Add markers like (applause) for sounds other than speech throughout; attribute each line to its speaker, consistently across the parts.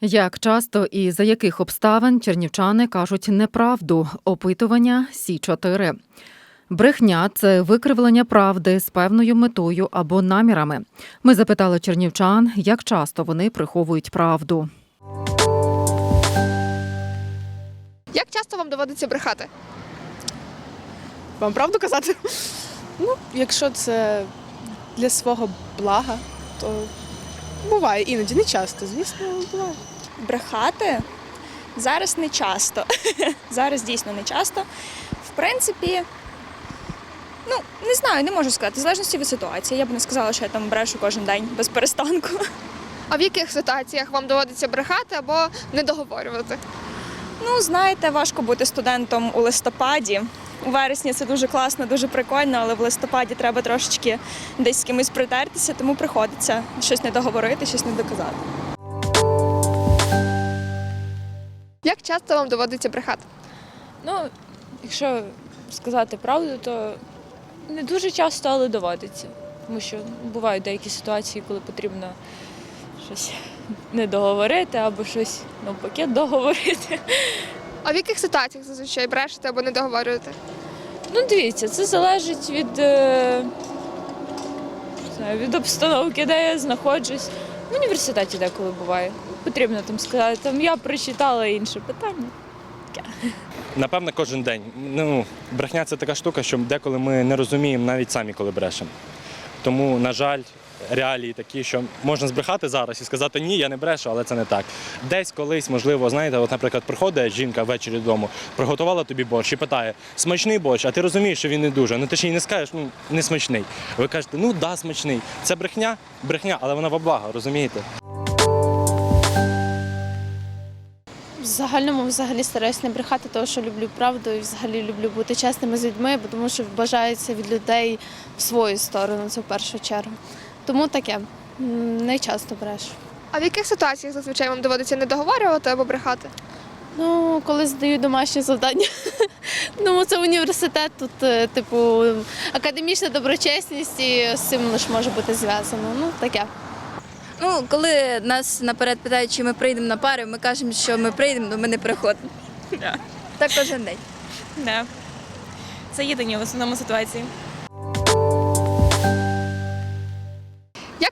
Speaker 1: Як часто і за яких обставин чернівчани кажуть неправду? Опитування Сі 4 Брехня це викривлення правди з певною метою або намірами. Ми запитали чернівчан, як часто вони приховують правду.
Speaker 2: Як часто вам доводиться брехати?
Speaker 3: Вам правду казати? Ну, якщо це для свого блага, то буває іноді, не часто, звісно, буває.
Speaker 4: брехати зараз не часто. (laughs) зараз дійсно не часто. В принципі, ну не знаю, не можу сказати. В залежності від ситуації. Я б не сказала, що я там брешу кожен день без перестанку.
Speaker 2: А в яких ситуаціях вам доводиться брехати або не договорювати?
Speaker 4: Ну, знаєте, важко бути студентом у листопаді. У вересні це дуже класно, дуже прикольно, але в листопаді треба трошечки десь з кимось притертися, тому приходиться щось не договорити, щось не доказати.
Speaker 2: Як часто вам доводиться брехати?
Speaker 5: Ну, якщо сказати правду, то не дуже часто, але доводиться. Тому що бувають деякі ситуації, коли потрібно щось не договорити або щось навпаки договорити.
Speaker 2: А в яких ситуаціях зазвичай брешете або не договорюєте?
Speaker 5: Ну, дивіться, це залежить від, е, не знаю, від обстановки, де я знаходжусь. В університеті деколи буває. Потрібно там сказати, там я прочитала інше питання.
Speaker 6: Напевно, кожен день. Ну, брехня це така штука, що деколи ми не розуміємо навіть самі, коли брешемо. Тому, на жаль, реалії такі, що можна збрехати зараз і сказати ні, я не брешу, але це не так. Десь колись, можливо, знаєте, от, наприклад, приходить жінка ввечері додому, приготувала тобі борщ і питає, смачний борщ, а ти розумієш, що він не дуже. Ну ти ж їй не скажеш, ну не смачний. Ви кажете, ну да, смачний. Це брехня, брехня, але вона во благо, розумієте?
Speaker 7: В загальному взагалі стараюсь не брехати, тому що люблю правду і взагалі люблю бути чесними з людьми, тому що вважається від людей в свою сторону, це в першу чергу. Тому таке не часто брешу.
Speaker 2: А в яких ситуаціях зазвичай вам доводиться не договорювати або брехати?
Speaker 7: Ну, коли здаю домашні завдання, (laughs) ну це університет, тут, е, типу, академічна доброчесність і з цим лише може бути зв'язано. Ну, таке.
Speaker 8: Ну, коли нас наперед питають, чи ми прийдемо на пари, ми кажемо, що ми прийдемо, але ми не приходимо. Так кожен день.
Speaker 9: Да. Це єдині в основному ситуації.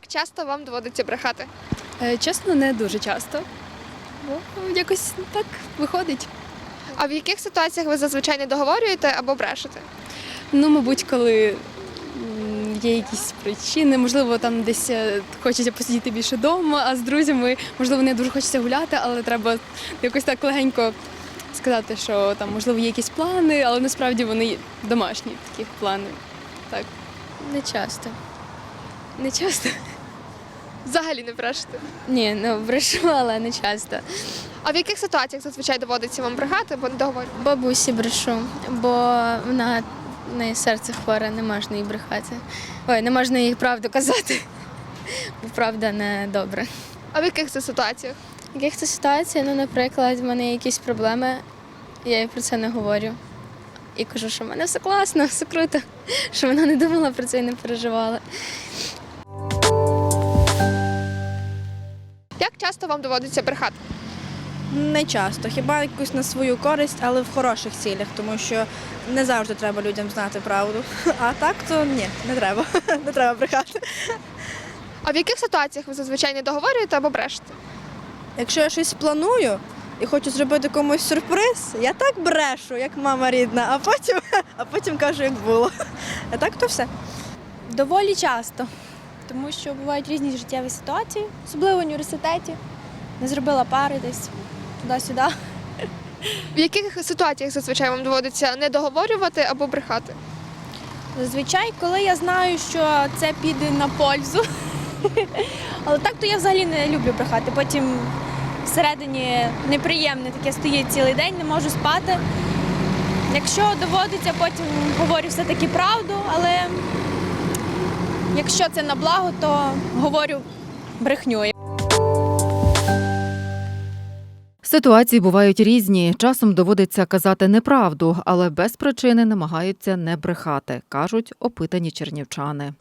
Speaker 2: Як часто вам доводиться брехати?
Speaker 10: Е, Чесно, не дуже часто. Бо якось так виходить.
Speaker 2: А в яких ситуаціях ви зазвичай не договорюєте або брешете?
Speaker 10: Ну, мабуть, коли є якісь причини, можливо, там десь е, хочеться посидіти більше вдома, а з друзями, можливо, не дуже хочеться гуляти, але треба якось так легенько сказати, що там, можливо, є якісь плани, але насправді вони домашні такі плани. Так.
Speaker 7: Не часто. Не часто.
Speaker 2: Взагалі не брешете.
Speaker 7: Ні, ну брешу, але не часто.
Speaker 2: А в яких ситуаціях зазвичай доводиться вам брехати або не договорювати?
Speaker 7: Бабусі брешу, бо вона в неї серце хворе, не можна їй брехати. Ой, не можна їй правду казати, (laughs) бо правда не добре.
Speaker 2: А в яких це ситуаціях?
Speaker 7: В яких це ситуацій, ну, наприклад, в мене є якісь проблеми, я їй про це не говорю. І кажу, що в мене все класно, все круто, що вона не думала про це і не переживала.
Speaker 2: Часто вам доводиться брехати?
Speaker 11: Не часто, хіба якусь на свою користь, але в хороших цілях, тому що не завжди треба людям знати правду. (laughs) А так, то ні, не треба. (laughs) Не треба брехати.
Speaker 2: А в яких ситуаціях ви зазвичай не договорюєте або брешете?
Speaker 11: Якщо я щось планую і хочу зробити комусь сюрприз, я так брешу, як мама рідна, а потім, (laughs) а потім кажу, як було. А так то все.
Speaker 12: Доволі часто, тому що бувають різні життєві ситуації, особливо в університеті. Не зробила пари десь туди-сюди.
Speaker 2: В яких ситуаціях зазвичай вам доводиться не договорювати або брехати?
Speaker 12: Зазвичай, коли я знаю, що це піде на пользу. Але так то я взагалі не люблю брехати. Потім всередині неприємне таке стоїть цілий день, не можу спати. Якщо доводиться, потім говорю все-таки правду, але якщо це на благо, то говорю брехню.
Speaker 1: Ситуації бувають різні. Часом доводиться казати неправду, але без причини намагаються не брехати, кажуть опитані чернівчани.